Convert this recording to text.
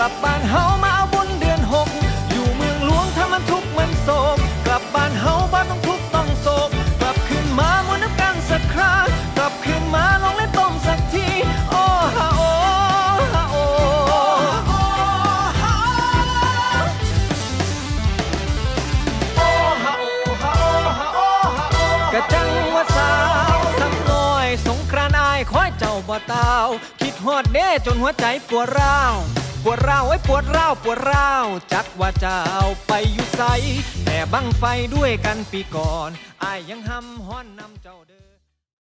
ลับบ้านเฮามาเอาบุญเดือนหก อยู่เมืองหลวงถ้ามันทุกข์มันโศก กลับบ้านเฮาบ้านต้องทุกต้องโศก กลับขึ้นมาหมุนน้ำกังสักครากลับขึ้นมาลองเล่นต้มสักที โอ้ฮาโอฮาโอฮาโอฮาโอฮาโอกะจังว่าสาวทำกน้อย สงกรานอายคอยเจ้าบ่ตาว คิดฮอดเด้จนหัวใจปวดร้าว ปวดร้าวปวดร้าวจักว่าจะเอาไปอยู่ไสแต่บังไฟด้วยกันปีก่อนอายยังห้ำห้อนนำเจ้าเดิน